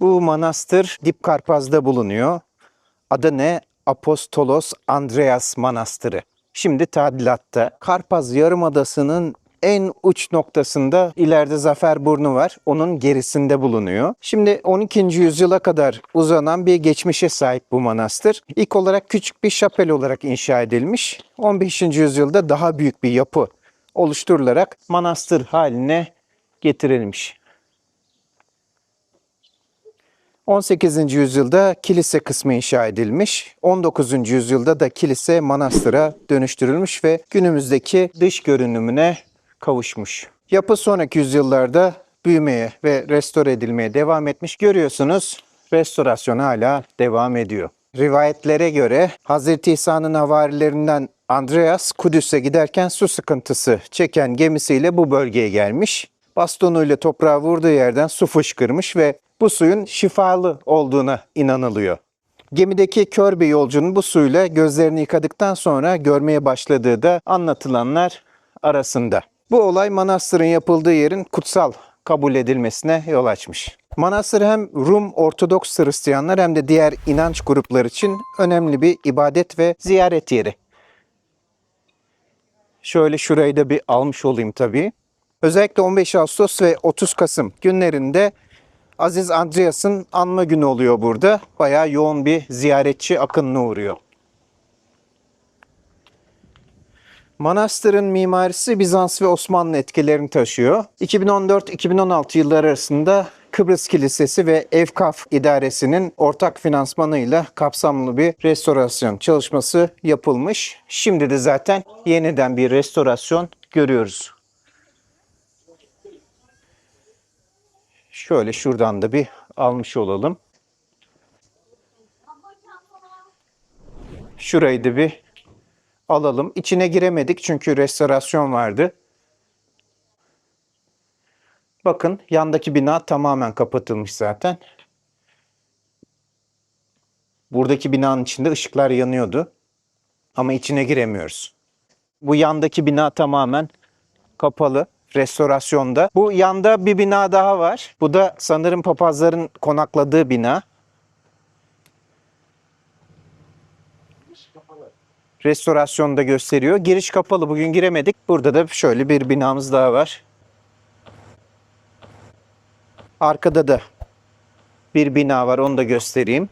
Bu manastır Dip Karpaz'da bulunuyor. Adı ne? Apostolos Andreas Manastırı. Şimdi tadilatta. Karpaz Yarımadası'nın en uç noktasında ileride Zaferburnu var. Onun gerisinde bulunuyor. Şimdi 12. yüzyıla kadar uzanan bir geçmişe sahip bu manastır. İlk olarak küçük bir şapel olarak inşa edilmiş. 15. yüzyılda daha büyük bir yapı oluşturularak manastır haline getirilmiş. 18. yüzyılda kilise kısmı inşa edilmiş. 19. yüzyılda da kilise manastıra dönüştürülmüş ve günümüzdeki dış görünümüne kavuşmuş. Yapı sonraki yüzyıllarda büyümeye ve restore edilmeye devam etmiş. Görüyorsunuz restorasyon hala devam ediyor. Rivayetlere göre Hazreti İsa'nın havarilerinden Andreas Kudüs'e giderken su sıkıntısı çeken gemisiyle bu bölgeye gelmiş. Bastonuyla toprağa vurduğu yerden su fışkırmış ve bu suyun şifalı olduğuna inanılıyor. Gemideki kör bir yolcunun bu suyla gözlerini yıkadıktan sonra görmeye başladığı da anlatılanlar arasında. Bu olay manastırın yapıldığı yerin kutsal kabul edilmesine yol açmış. Manastır hem Rum Ortodoks Hristiyanlar hem de diğer inanç grupları için önemli bir ibadet ve ziyaret yeri. Şöyle şurayı da bir almış olayım tabii. Özellikle 15 Ağustos ve 30 Kasım günlerinde Aziz Andreas'ın anma günü oluyor burada. Bayağı yoğun bir ziyaretçi akınına uğruyor. Manastırın mimarisi Bizans ve Osmanlı etkilerini taşıyor. 2014-2016 yılları arasında Kıbrıs Kilisesi ve Evkaf İdaresi'nin ortak finansmanıyla kapsamlı bir restorasyon çalışması yapılmış. Şimdi de zaten yeniden bir restorasyon görüyoruz. Şöyle şuradan da bir almış olalım. Şurayı da bir alalım. İçine giremedik çünkü restorasyon vardı. Bakın yandaki bina tamamen kapatılmış zaten. Buradaki binanın içinde ışıklar yanıyordu. Ama içine giremiyoruz. Bu yandaki bina tamamen kapalı restorasyonda. Bu yanda bir bina daha var. Bu da sanırım papazların konakladığı bina. Restorasyonda gösteriyor. Giriş kapalı. Bugün giremedik. Burada da şöyle bir binamız daha var. Arkada da bir bina var. Onu da göstereyim.